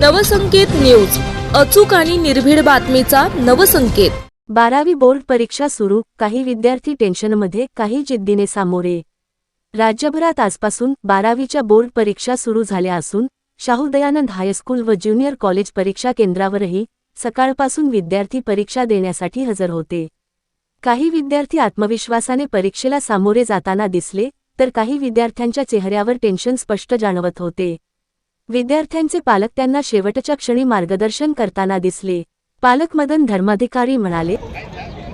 Navsanket news. अचूक आणि निर्भीड बातमीचा नवसंकेत. बारावी बोर्ड परीक्षा सुरू. काही विद्यार्थी टेन्शनमध्ये काही जिद्दीने सामोरे. राज्यभरात आजपासून बारावीच्या बोर्ड परीक्षा सुरू झाल्या असून शाहूदयानंद हायस्कूल व ज्युनियर कॉलेज परीक्षा केंद्रावरही सकाळपासून विद्यार्थी परीक्षा देण्यासाठी हजर होते. काही विद्यार्थी आत्मविश्वासाने परीक्षेला सामोरे जाताना दिसले तर काही विद्यार्थ्यांच्या चेहऱ्यावर टेन्शन स्पष्ट जाणवत होते. विद्यार्थ्यांचे पालक त्यांना शेवटच्या क्षणी मार्गदर्शन करताना दिसले. पालक मदन धर्माधिकारी म्हणाले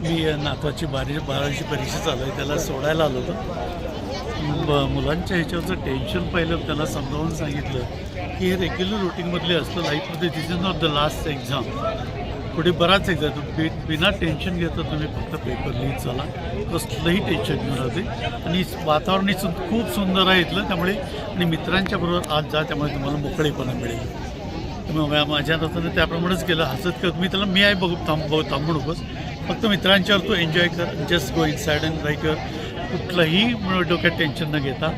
मी नातवाची बारी बारावीची परीक्षा चालू आहे त्याला सोडायला आलो होतो. मुलांच्या ह्याच्यावरचं टेन्शन पहिलं त्याला समजावून सांगितलं की हे रेग्युलर रुटीनमधले असतं लाईफमध्ये this is not the last exam पुढे बराच एकदा तुम्ही बिना टेन्शन घेता तुम्ही फक्त पेपर लिहित चला. कसलंही टेन्शन घेऊन राहते आणि वातावरण सु खूप सुंदर आहे इथलं. त्यामुळे आणि मित्रांच्या बरोबर आज जा त्यामुळे तुम्हाला मोकळेपणा मिळेल. त्यामुळे माझ्या हाताने त्याप्रमाणेच केलं. हसत करत मी त्याला मी आहे बघू थांब बघू थांबू नकोस फक्त मित्रांच्यावर तू एन्जॉय कर. Just go inside and write कर कुठलंही डोक्यात टेन्शन न घेता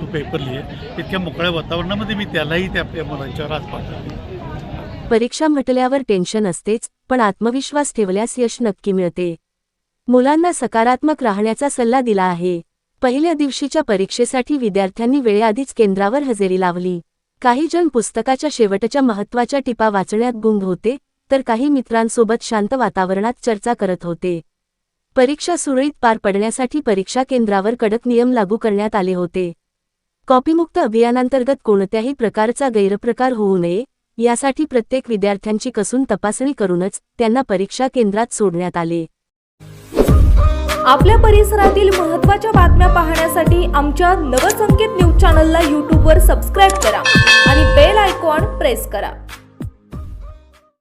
तू पेपर लिहि. इतक्या मोकळ्या वातावरणामध्ये मी त्यालाही त्या आपल्या मुलांच्यावर आज पाठवले परीक्षा म्हटल्यावर टेन्शन असतेच पण आत्मविश्वास ठेवल्यास यश नक्की मिळते. मुलांना सकारात्मक राहण्याचा सल्ला दिला आहे. पहिल्या दिवशीच्या परीक्षेसाठी विद्यार्थ्यांनी वेळेआधीच केंद्रावर हजेरी लावली. काही जण पुस्तकाच्या शेवटच्या महत्त्वाच्या टिपा वाचण्यात गुंग होते तर काही मित्रांसोबत शांत वातावरणात चर्चा करत होते. परीक्षा सुरळीत पार पडण्यासाठी परीक्षा केंद्रावर कडक नियम लागू करण्यात आले होते. कॉपीमुक्त अभियानांतर्गत कोणत्याही प्रकारचा गैरप्रकार होऊ नये यासाठी प्रत्येक विद्यार्थ्यांची कसून तपासणी करूनच त्यांना परीक्षा केंद्रात सोडण्यात आले. आपल्या परिसरातील महत्त्वाच्या बातम्या पाहण्यासाठी आमच्या नवसंकेत न्यूज चॅनलला यूट्यूबवर सबस्क्राईब करा आणि